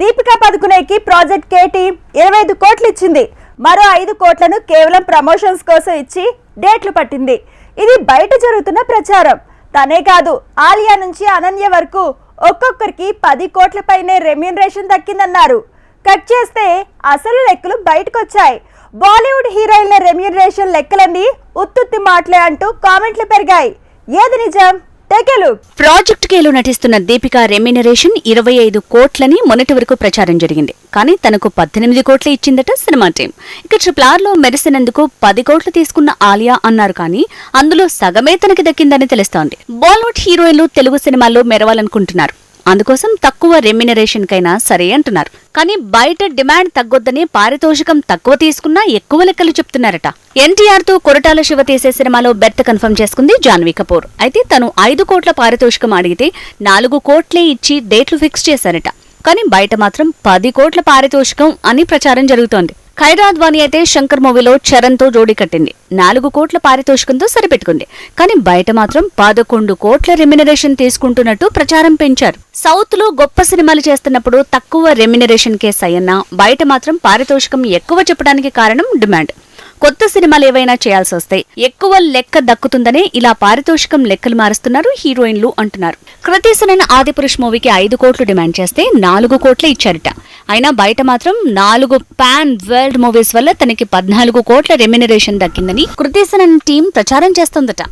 Deepika పదుకునేకి project KT ఇరవై ఐదు కోట్లు ఇచ్చింది. మరో ఐదు కోట్లను కేవలం ప్రమోషన్స్ కోసం ఇచ్చి డేట్లు పట్టింది. ఇది బయట జరుగుతున్న ప్రచారం. తనే కాదు ఆలియా నుంచి అనన్య వరకు ఒక్కొక్కరికి పది కోట్ల పైనే రెమ్యూనరేషన్ దక్కిందన్నారు. కట్ చేస్తే అసలు లెక్కలు బయటకొచ్చాయి. బాలీవుడ్ హీరోయిన్ల రెమ్యూనరేషన్ లెక్కలన్నీ ఉత్తుత్తి మాటలే అంటూ కామెంట్లు పెరిగాయి. ఏది నిజం? తెగలు ప్రాజెక్ట్ కేలో నటిస్తున్న దీపిక రెమ్యునరేషన్ ఇరవై ఐదు కోట్లని మొన్నటి వరకు ప్రచారం జరిగింది. కానీ తనకు పద్దెనిమిది కోట్లు ఇచ్చిందట సినిమా టీం. ఇక ట్రిపుల్ ఆర్లో మెరిసినందుకు పది కోట్లు తీసుకున్న ఆలియా అన్నారు కానీ అందులో సగమే తనకి దక్కిందని తెలుస్తోంది. బాలీవుడ్ హీరోయిన్లు తెలుగు సినిమాల్లో మెరవాలనుకుంటున్నారు. అందుకోసం తక్కువ రెమ్యునరేషన్కైనా సరే అంటున్నారు. కానీ బయట డిమాండ్ తగ్గొద్దని పారితోషికం తక్కువ తీసుకున్నా ఎక్కువ లెక్కలు చెప్తున్నారట. ఎన్టీఆర్తో కొరటాల శివ తీసే సినిమాలో బెర్త్ కన్ఫర్మ్ చేసుకుంది జాన్వీ కపూర్. అయితే తను ఐదు కోట్ల పారితోషికం అడిగితే నాలుగు కోట్లే ఇచ్చి డేట్లు ఫిక్స్ చేశారట. కానీ బయట మాత్రం పది కోట్ల పారితోషికం అని ప్రచారం జరుగుతోంది. ఖైరాద్వాని అయితే శంకర్ మూవీలో చరణ్తో జోడీ కట్టింది. నాలుగు కోట్ల పారితోషికంతో సరిపెట్టుకుంది. కానీ బయట మాత్రం పదకొండు కోట్ల రెమ్యునరేషన్ తీసుకుంటున్నట్టు ప్రచారం పెంచారు. సౌత్లో గొప్ప సినిమాలు చేస్తున్నప్పుడు తక్కువ రెమ్యునరేషన్ కేస్ అయ్యన్నా బయట మాత్రం పారితోషికం ఎక్కువ చెప్పడానికి కారణం డిమాండ్. కొత్త సినిమాలు ఏవైనా చేయాల్సి వస్తే ఎక్కువ లెక్క దక్కుతుందనే ఇలా పారితోషికం లెక్కలు మారుస్తున్నారు హీరోయిన్లు అంటున్నారు. కృతిసనన్ ఆదిపురుష్ మూవీకి ఐదు కోట్లు డిమాండ్ చేస్తే నాలుగు కోట్లే ఇచ్చారట. అయినా బయట మాత్రం నాలుగు పాన్ వరల్డ్ మూవీస్ వల్ల తనకి పద్నాలుగు కోట్ల రెమ్యునరేషన్ దక్కిందని కృతిసనన్ టీం ప్రచారం చేస్తోందట.